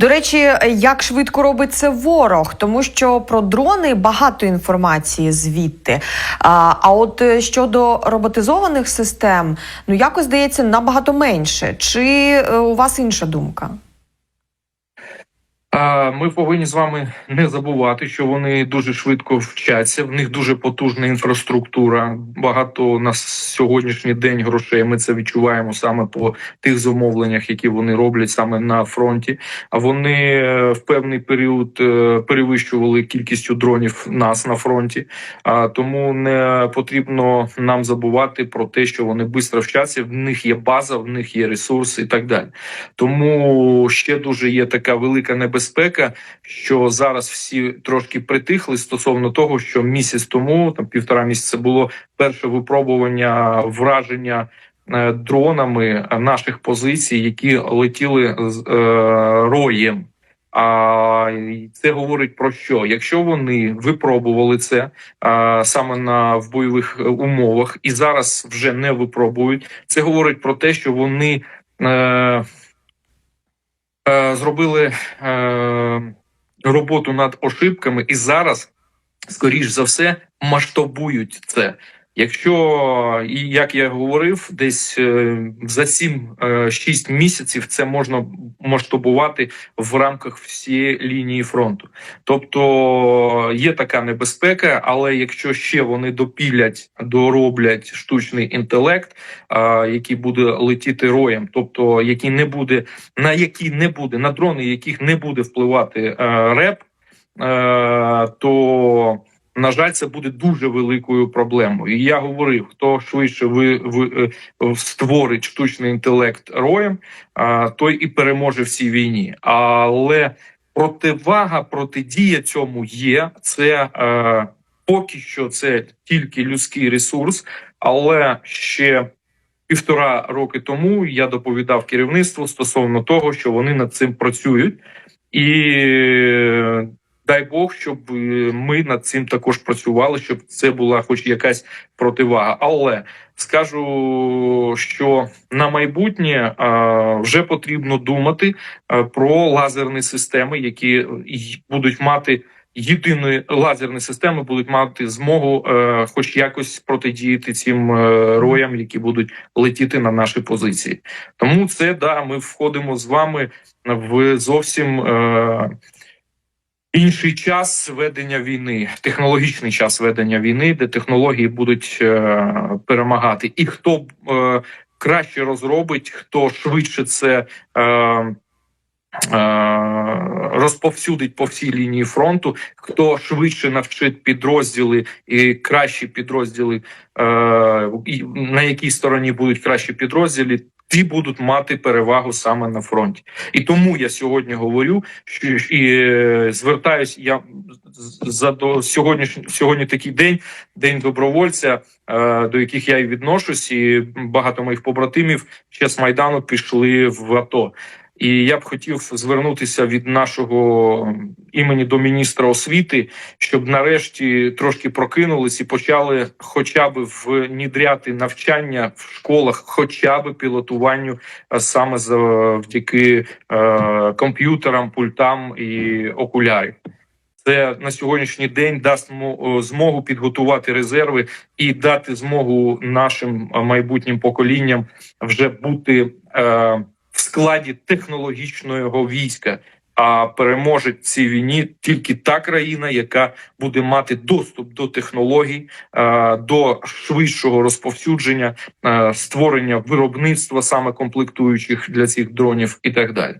До речі, як швидко робить це ворог, тому що про дрони багато інформації звідти. А, а от е, щодо роботизованих систем, ну якось здається набагато менше. Чи е, у вас інша думка? Ми повинні з вами не забувати, що вони дуже швидко вчаться. В них дуже потужна інфраструктура. Багато на сьогоднішній день грошей. Ми це відчуваємо саме по тих замовленнях, які вони роблять саме на фронті. А вони е, в певний період е, перевищували кількістю дронів нас на фронті. А тому не потрібно нам забувати про те, що вони швидко вчаться. В них є база, в них є ресурси і так далі. Тому ще дуже є така велика небезпека, що зараз всі трошки притихли стосовно того, що місяць тому, там півтора місяця, було перше випробування враження. е, Дронами наших позицій, які летіли з е, роєм. А це говорить про що? Якщо вони випробували це а, саме на в бойових е, умовах і зараз вже не випробують, це говорить про те, що вони е, е, зробили е, роботу над ошибками, і зараз, скоріш за все, масштабують це. Якщо як я говорив, десь е, за 7-6 місяців це можна масштабувати в рамках всієї лінії фронту. Тобто є така небезпека, але якщо ще вони допілять, дороблять штучний інтелект, який буде летіти роєм, тобто який не буде на які не буде на дрони, яких не буде впливати е, реп, е, то на жаль, це буде дуже великою проблемою. І я говорив: хто швидше ви, ви е, створить штучний інтелект роєм, а, той і переможе в цій війні. Але противага, протидія цьому є. Це е, поки що це тільки людський ресурс, але ще. Півтора роки тому я доповідав керівництву стосовно того, що вони над цим працюють, і дай Бог, щоб е, ми над цим також працювали, щоб це була хоч якась противага. Але скажу, що на майбутнє вже потрібно думати про лазерні системи, які будуть мати. Єдиної лазерні системи будуть мати змогу, е, хоч якось протидіяти цим е, роям, які будуть летіти на наші позиції. Тому це да, ми входимо з вами в зовсім е, інший час ведення війни, технологічний час ведення війни, де технології будуть е, перемагати, і хто е, краще розробить, хто швидше це. Е, Розповсюдить по всій лінії фронту, хто швидше навчить підрозділи і кращі підрозділи, е, на якій стороні будуть кращі підрозділи, ті будуть мати перевагу саме на фронті. І тому я сьогодні говорю, що і е, звертаюсь я за до сьогоднішній сьогодні такий день, день добровольця, до яких я і відношусь, і багато моїх побратимів ще з майдану пішли в АТО. І я б хотів звернутися від нашого імені до міністра освіти, щоб нарешті трошки прокинулись і почали хоча б внідряти навчання в школах, хоча б пілотуванню саме завдяки е, комп'ютерам, пультам і окулярів. Це на сьогоднішній день дасть змогу підготувати резерви і дати змогу нашим майбутнім поколінням вже бути е, в складі технологічного війська. А переможе цій війні тільки та країна, яка буде мати доступ до технологій, е, до швидшого розповсюдження, е, створення виробництва саме комплектуючих для цих дронів і так далі.